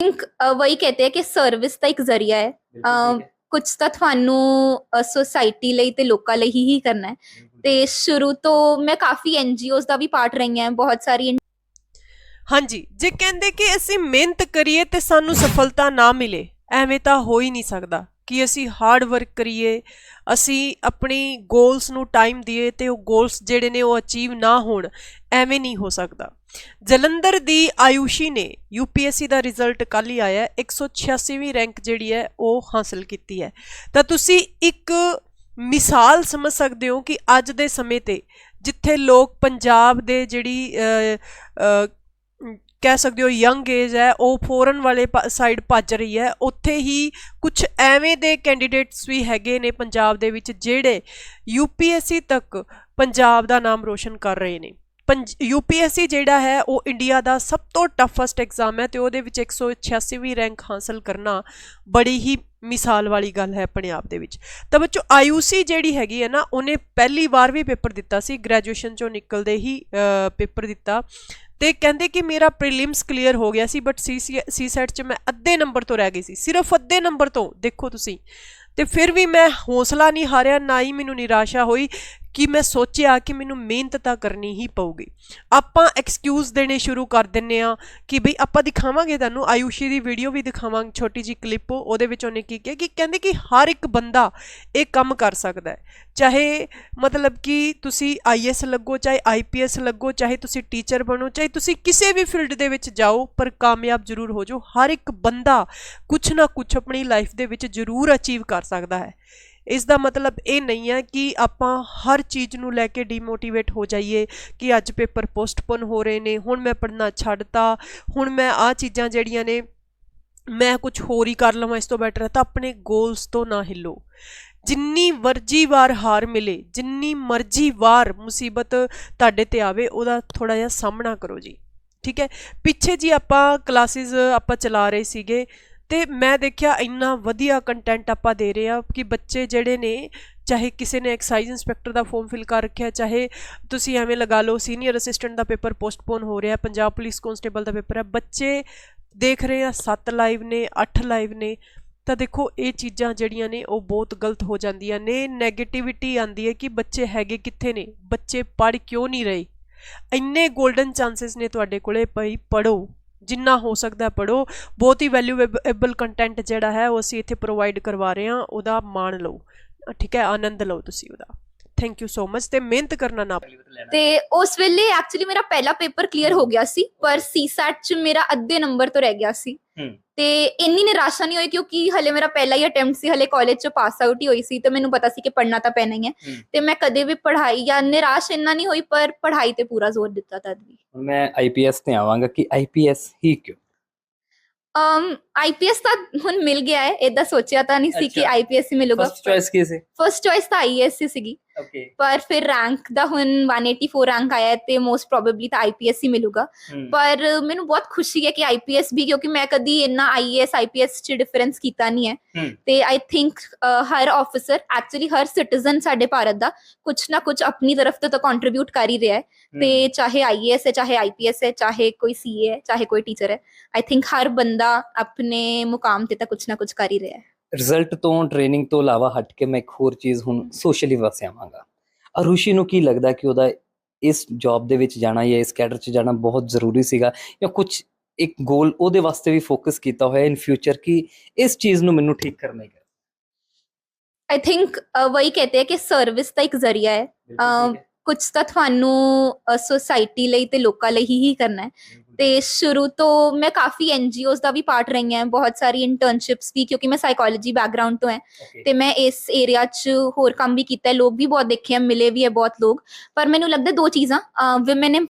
Think ਵਹੀ ਕਹਤੇ ਹੈ ਕਿ ਸਰਵਿਸ ਤਾਂ ਇੱਕ ਜ਼ਰੀਆ ਹੈ। ਕੁਝ ਤਾਂ ਤੁਹਾਨੂੰ ਸੋਸਾਇਟੀ ਲਈ ਤੇ ਲੋਕਾਂ ਲਈ ਹੀ ਕਰਨਾ ਹੈ। ਤੇ ਸ਼ੁਰੂ ਤੋਂ ਮੈਂ ਕਾਫੀ ਐਨਜੀਓਜ਼ ਦਾ ਵੀ ਪਾਰਟ ਰਹੀ ਹਾਂ ਬਹੁਤ ਸਾਰੀ ਹਾਂਜੀ ਜੇ ਕਹਿੰਦੇ ਕਿ ਅਸੀਂ ਮਿਹਨਤ ਕਰੀਏ ਤੇ ਸਾਨੂੰ ਸਫਲਤਾ ਨਾ ਮਿਲੇ ਐਵੇਂ ਤਾਂ ਹੋ ਹੀ ਨਹੀਂ ਸਕਦਾ। ਕਿ ਅਸੀਂ ਹਾਰਡ ਵਰਕ ਕਰੀਏ, ਅਸੀਂ ਆਪਣੀ ਗੋਲਸ ਨੂੰ ਟਾਈਮ ਦਈਏ ਤੇ ਉਹ ਗੋਲਸ ਜਿਹੜੇ ਨੇ ਉਹ ਅਚੀਵ ਨਾ ਹੋਣ, ਐਵੇਂ ਨਹੀਂ ਹੋ ਸਕਦਾ ਜਲੰਧਰ ਦੀ ਆਯੂਸ਼ੀ ਨੇ ਯੂਪੀਐਸਸੀ ਦਾ ਰਿਜ਼ਲਟ ਕੱਲ ਹੀ ਆਇਆ ਹੈ। 186ਵੀਂ ਰੈਂਕ ਜਿਹੜੀ ਹੈ ਉਹ ਹਾਸਲ ਕੀਤੀ ਹੈ ਤਾਂ ਤੁਸੀਂ ਇੱਕ ਮਿਸਾਲ ਸਮਝ ਸਕਦੇ ਹੋ ਕਿ ਅੱਜ ਦੇ ਸਮੇਂ ਤੇ ਜਿੱਥੇ ਲੋਕ ਪੰਜਾਬ ਦੇ ਜਿਹੜੀ ਕਹਿ ਸਕਦੇ ਹੋ ਯੰਗ ਏਜ ਹੈ, ਉਹ ਫੋਰਨ ਵਾਲੇ ਸਾਈਡ ਭੱਜ ਰਹੀ ਹੈ। ਉੱਥੇ ਹੀ ਕੁਝ ਐਵੇਂ ਦੇ ਕੈਂਡੀਡੇਟਸ ਵੀ ਹੈਗੇ ਨੇ ਪੰਜਾਬ ਦੇ ਵਿੱਚ ਜਿਹੜੇ ਯੂਪੀਐਸਸੀ ਤੱਕ ਪੰਜਾਬ ਦਾ ਨਾਮ ਰੋਸ਼ਨ ਕਰ ਰਹੇ ਨੇ। ਯੂਪੀਐਸਸੀ ਜਿਹੜਾ ਹੈ, ਉਹ ਇੰਡੀਆ ਦਾ ਸਭ ਤੋਂ ਟਫੈਸਟ ਐਗਜ਼ਾਮ ਹੈ ਤੇ ਉਹਦੇ ਵਿੱਚ 186ਵੀਂ ਰੈਂਕ ਹਾਸਲ ਕਰਨਾ ਬੜੀ ਹੀ ਮਿਸਾਲ ਵਾਲੀ ਗੱਲ ਹੈ ਆਪਣੇ ਆਪ ਦੇ ਵਿੱਚ। ਤਾਂ ਬੱਚੋ ਆਯੂਸੀ ਜਿਹੜੀ ਹੈਗੀ ਹੈ ਨਾ, ਉਹਨੇ ਪਹਿਲੀ ਵਾਰ ਵੀ ਪੇਪਰ ਦਿੱਤਾ ਸੀ। ਗ੍ਰੈਜੂਏਸ਼ਨ ਚੋਂ ਨਿਕਲਦੇ ਹੀ ਪੇਪਰ ਦਿੱਤਾ। ਤੇ ਕਹਿੰਦੇ ਕਿ ਮੇਰਾ ਪ੍ਰੀਲਿਮਸ ਕਲੀਅਰ ਹੋ ਗਿਆ ਸੀ ਬਟ ਸੀ ਸੀ ਸੈਟ ਚ ਮੈਂ ਅੱਧੇ ਨੰਬਰ ਤੋਂ ਰਹਿ ਗਈ ਸੀ। ਸਿਰਫ ਅੱਧੇ ਨੰਬਰ ਤੋਂ ਦੇਖੋ ਤੁਸੀਂ। ਤੇ ਫਿਰ ਵੀ ਮੈਂ ਹੌਸਲਾ ਨਹੀਂ ਹਾਰਿਆ, ਨਾ ਹੀ ਮੈਨੂੰ ਨਿਰਾਸ਼ਾ ਹੋਈ ਕਿ ਮੈਂ ਸੋਚਿਆ ਕਿ ਮੈਨੂੰ ਮਿਹਨਤ ਤਾਂ ਕਰਨੀ ਹੀ ਪਊਗੀ। ਆਪਾਂ ਐਕਸਕਿਊਜ਼ ਦੇਣੇ ਸ਼ੁਰੂ ਕਰ ਦਿੰਨੇ ਆ ਕਿ ਬਈ ਆਪਾਂ ਦਿਖਾਵਾਂਗੇ ਤੁਹਾਨੂੰ। ਆਯੂਸ਼ੀ ਦੀ ਵੀਡੀਓ ਵੀ ਦਿਖਾਵਾਂਗੇ, ਛੋਟੀ ਜੀ ਕਲਿੱਪ ਉਹਦੇ ਵਿੱਚ ਉਹਨੇ ਕੀ ਕਿਹਾ ਕਿ ਕਹਿੰਦੇ ਕਿ ਹਰ ਇੱਕ ਬੰਦਾ ਇਹ ਕੰਮ ਕਰ ਸਕਦਾ ਹੈ। ਚਾਹੇ ਮਤਲਬ ਕਿ ਤੁਸੀਂ ਆਈਐਸ ਲੱਗੋ, ਚਾਹੇ ਆਈਪੀਐਸ ਲੱਗੋ, ਚਾਹੇ ਤੁਸੀਂ ਟੀਚਰ ਬਣੋ, ਚਾਹੇ ਤੁਸੀਂ ਕਿਸੇ ਵੀ ਫੀਲਡ ਦੇ ਵਿੱਚ ਜਾਓ, ਪਰ ਕਾਮਯਾਬ ਜ਼ਰੂਰ ਹੋ ਜਾਓ। ਹਰ ਇੱਕ ਬੰਦਾ ਕੁਝ ਨਾ ਕੁਝ ਆਪਣੀ ਲਾਈਫ ਦੇ ਵਿੱਚ ਜ਼ਰੂਰ ਅਚੀਵ ਕਰ ਸਕਦਾ ਹੈ। ਇਸ ਦਾ ਮਤਲਬ ਇਹ ਨਹੀਂ ਹੈ ਕਿ ਆਪਾਂ ਹਰ ਚੀਜ਼ ਨੂੰ ਲੈ ਕੇ ਡੀਮੋਟੀਵੇਟ ਹੋ ਜਾਈਏ ਕਿ ਅੱਜ ਪੇਪਰ ਪੋਸਟਪੋਨ ਹੋ ਰਹੇ ਨੇ, ਹੁਣ ਮੈਂ ਪੜ੍ਹਨਾ ਛੱਡਤਾ, ਹੁਣ ਮੈਂ ਆ ਚੀਜ਼ਾਂ ਜਿਹੜੀਆਂ ਨੇ ਮੈਂ ਕੁਝ ਹੋਰ ਹੀ ਕਰ ਲਵਾਂ, ਇਸ ਤੋਂ ਬੈਟਰ ਹੈ ਤਾਂ ਆਪਣੇ ਗੋਲਸ ਤੋਂ ਨਾ ਹਿੱਲੋ। ਜਿੰਨੀ ਵਰਜੀ ਵਾਰ ਹਾਰ ਮਿਲੇ, ਜਿੰਨੀ ਮਰਜ਼ੀ ਵਾਰ ਮੁਸੀਬਤ ਤੁਹਾਡੇ ਤੇ ਆਵੇ, ਉਹਦਾ ਥੋੜਾ ਜਿਹਾ ਸਾਹਮਣਾ ਕਰੋ ਜੀ। ਠੀਕ ਹੈ? ਪਿੱਛੇ ਜੀ ਆਪਾਂ ਕਲਾਸਿਸ ਆਪਾਂ ਚਲਾ ਰਹੇ ਸੀਗੇ ਤੇ ਮੈਂ ਦੇਖਿਆ ਇੰਨਾ ਵਧੀਆ ਕੰਟੈਂਟ ਆਪਾਂ ਦੇ ਰਹੇ ਆ ਕਿ ਬੱਚੇ ਜਿਹੜੇ ਨੇ, ਚਾਹੇ ਕਿਸੇ ਨੇ ਐਕਸਾਈਜ਼ ਇਨਸਪੈਕਟਰ ਦਾ ਫਾਰਮ ਫਿਲ ਕਰ ਰੱਖਿਆ, ਚਾਹੇ ਤੁਸੀਂ ਐਵੇਂ ਲਗਾ ਲਓ ਸੀਨੀਅਰ ਅਸਿਸਟੈਂਟ ਦਾ ਪੇਪਰ ਪੋਸਟਪੋਨ ਹੋ ਰਿਹਾ, ਪੰਜਾਬ ਪੁਲਿਸ ਕਨਸਟੇਬਲ ਦਾ ਪੇਪਰ ਹੈ, ਬੱਚੇ ਦੇਖ ਰਹੇ ਆ 7 ਲਾਈਵ ਨੇ 8 ਲਾਈਵ ਨੇ, ਤਾਂ ਦੇਖੋ ਇਹ ਚੀਜ਼ਾਂ ਜਿਹੜੀਆਂ ਨੇ ਉਹ ਬਹੁਤ ਗਲਤ ਹੋ ਜਾਂਦੀਆਂ ਨੇ 네ਗੇਟਿਵਿਟੀ ਆਂਦੀ ਹੈ ਕਿ ਬੱਚੇ ਹੈਗੇ ਕਿੱਥੇ ਨੇ, ਬੱਚੇ ਪੜ ਕਿਉਂ ਨਹੀਂ ਰਹੇ? ਇੰਨੇ 골ਡਨ ਚਾਂਸਸ ਨੇ ਤੁਹਾਡੇ ਕੋਲੇ, ਭਈ ਪੜੋ ਜਿੰਨਾ ਹੋ ਸਕਦਾ ਪੜੋ ਬਹੁਤ ਹੀ ਵੈਲਿਊਏਬਲ ਕੰਟੈਂਟ ਜਿਹੜਾ ਹੈ ਉਹ ਅਸੀਂ ਇੱਥੇ ਪ੍ਰੋਵਾਈਡ ਕਰਵਾ ਰਹੇ ਹਾਂ। ਉਹਦਾ ਮਾਣ ਲਓ। ਠੀਕ ਹੈ, ਆਨੰਦ ਲਓ ਤੁਸੀਂ ਉਹਦਾ। ਥੈਂਕ ਯੂ ਸੋ ਮਚ ਤੇ ਮਿਹਨਤ ਕਰਨਾ ਨਾ ਤੇ ਉਸ ਵੇਲੇ ਐਕਚੁਅਲੀ ਮੇਰਾ ਪਹਿਲਾ ਪੇਪਰ ਕਲੀਅਰ ਹੋ ਗਿਆ ਸੀ, ਪਰ ਸੀਸੈਟ ਚ ਮੇਰਾ ਅੱਧੇ ਨੰਬਰ ਤੋਂ ਰਹਿ ਗਿਆ ਸੀ। ਤੇ ਇੰਨੀ ਨਿਰਾਸ਼ਾ ਨਹੀਂ ਹੋਈ ਕਿਉਂਕਿ ਹਲੇ ਮੇਰਾ ਪਹਿਲਾ ਹੀ ਅਟੈਂਪਟ ਸੀ ਹਲੇ ਕਾਲਜ ਚ ਪਾਸ ਆਊਟ ਹੀ ਹੋਈ ਸੀ ਤੇ ਮੈਨੂੰ ਪਤਾ ਸੀ ਕਿ ਪੜ੍ਹਨਾ ਤਾਂ ਪੈਣਾ ਹੀ ਹੈ। ਤੇ ਮੈਂ ਕਦੇ ਵੀ ਪੜ੍ਹਾਈ ਜਾਂ ਨਿਰਾਸ਼ ਇੰਨਾ ਨਹੀਂ ਹੋਈ ਪਰ ਪੜ੍ਹਾਈ ਤੇ ਪੂਰਾ ਜ਼ੋਰ ਦਿੱਤਾ ਤਦ ਵੀ। ਮੈਂ ਆਈਪੀਐਸ ਤੇ ਆਵਾਂਗਾ ਕਿ ਆਈਪੀਐਸ ਹੀ ਕਿਉਂ? ਅਮ ਆਈਪੀਐਸ ਤਾਂ ਹੁਣ ਮਿਲ ਗਿਆ ਹੈ ਇਦਾਂ ਸੋਚਿਆ ਤਾਂ ਨਹੀਂ ਸੀ ਕਿ। ਆਈਪੀਐਸ ਹੀ ਮਿਲੂਗਾ। ਫਸਟ ਚੋਇਸ ਕੀ ਸੀ? ਫਰਸਟ ਚੋਇਸ ਤਾਂ ਆਈਐਸ ਹੀ ਸੀਗੀ। ਓਕੇ ਪਰ ਫਿਰ ਰੈਂਕ ਦਾ ਹੁਣ 184 ਰੈਂਕ ਆਇਆ ਤੇ ਮੋਸਟ ਪ੍ਰੋਬੇਬਲੀ ਤਾਂ ਆਈਪੀਐਸ ਹੀ ਮਿਲੂਗਾ ਪਰ ਮੈਨੂੰ ਬਹੁਤ ਖੁਸ਼ੀ ਹੈ ਕਿ ਆਈਪੀਐਸ ਵੀ ਕਿਉਂਕਿ ਮੈਂ ਕਦੀ ਇੰਨਾ ਆਈਏਐਸ ਆਈਪੀਐਸ ਚ ਡਿਫਰੈਂਸ ਕੀਤਾ ਨਹੀਂ ਹੈ। ਤੇ ਆਈ ਥਿੰਕ ਹਰ ਆਫੀਸਰ ਐਕਚੁਅਲੀ ਹਰ ਸਿਟੀਜ਼ਨ ਸਾਡੇ ਭਾਰਤ ਦਾ ਕੁਝ ਨਾ ਕੁਝ ਆਪਣੀ ਤਰਫ ਤੋਂ ਤਾਂ ਕੰਟਰੀਬਿਊਟ ਕਰ ਹੀ ਰਿਹਾ ਹੈ ਤੇ ਚਾਹੇ ਆਈਏਐਸ ਹੈ ਚਾਹੇ ਆਈਪੀਐਸ ਹੈ ਚਾਹੇ ਕੋਈ ਸੀਏ ਹੈ ਚਾਹੇ ਕੋਈ ਟੀਚਰ ਹੈ ਆਈ ਥਿੰਕ ਹਰ ਬੰਦਾ ਆਪਣੇ ਮੁਕਾਮ ਤੇ ਤਾਂ ਕੁਝ ਨਾ ਕੁਝ ਕਰ ਹੀ ਰਿਹਾ ਹੈ ਰਿਜ਼ਲਟ ਤੋਂ ਟ੍ਰੇਨਿੰਗ ਤੋਂ ਇਲਾਵਾ ਹਟ ਕੇ ਮੈਂ ਇੱਕ ਹੋਰ ਚੀਜ਼ ਹੁਣ ਸੋਸ਼ਲੀ ਵਾਸਤੇ ਆਵਾਂਗਾ ਅਰੁਸ਼ੀ ਨੂੰ ਕੀ ਲੱਗਦਾ ਕਿ ਉਹਦਾ ਇਸ ਜੌਬ ਦੇ ਵਿੱਚ ਜਾਣਾ ਜਾਂ ਇਸ ਕੈਡਰ 'ਚ ਜਾਣਾ ਬਹੁਤ ਜ਼ਰੂਰੀ ਸੀਗਾ ਜਾਂ ਕੁਝ ਇੱਕ ਗੋਲ ਉਹਦੇ ਵਾਸਤੇ ਵੀ ਫੋਕਸ ਕੀਤਾ ਹੋਇਆ ਇਨ ਫਿਊਚਰ ਕਿ ਇਸ ਚੀਜ਼ ਨੂੰ ਮੈਨੂੰ ਠੀਕ ਕਰਨਾ ਹੀ ਆਈ ਥਿੰਕ ਵਹੀ ਕਹਤੇ ਹੈ ਕਿ ਸਰਵਿਸ ਤਾਂ ਇੱਕ ਜ਼ਰੀਆ ਹੈ। ਅਮ, ਕੁਝ ਤਾਂ ਤੁਹਾਨੂੰ ਸੋਸਾਇਟੀ ਲਈ ਤੇ ਲੋਕਾਂ ਲਈ ਹੀ ਕਰਨਾ ਹੈ। ਤੇ ਸ਼ੁਰੂ ਤੋਂ ਮੈਂ ਕਾਫੀ ਐਨਜੀਓਜ਼ ਦਾ ਵੀ ਪਾਰਟ ਰਹੀ ਹਾਂ ਬਹੁਤ ਸਾਰੀ ਇੰਟਰਨਸ਼ਿਪਸ ਵੀ ਕਿਉਂਕਿ ਮੈਂ ਸਾਈਕੋਲੋਜੀ ਬੈਕਗ੍ਰਾਉਂਡ ਤੋਂ ਹਾਂ। ਤੇ ਮੈਂ ਇਸ ਏਰੀਆ 'ਚ ਹੋਰ ਕੰਮ ਵੀ ਕੀਤਾ ਹੈ ਲੋਕ ਵੀ ਬਹੁਤ ਦੇਖੇ ਆ ਮਿਲੇ ਵੀ ਹੈ ਬਹੁਤ ਲੋਕ। ਪਰ ਮੈਨੂੰ ਲੱਗਦਾ ਦੋ ਚੀਜ਼ਾਂ ਵਿਮਨ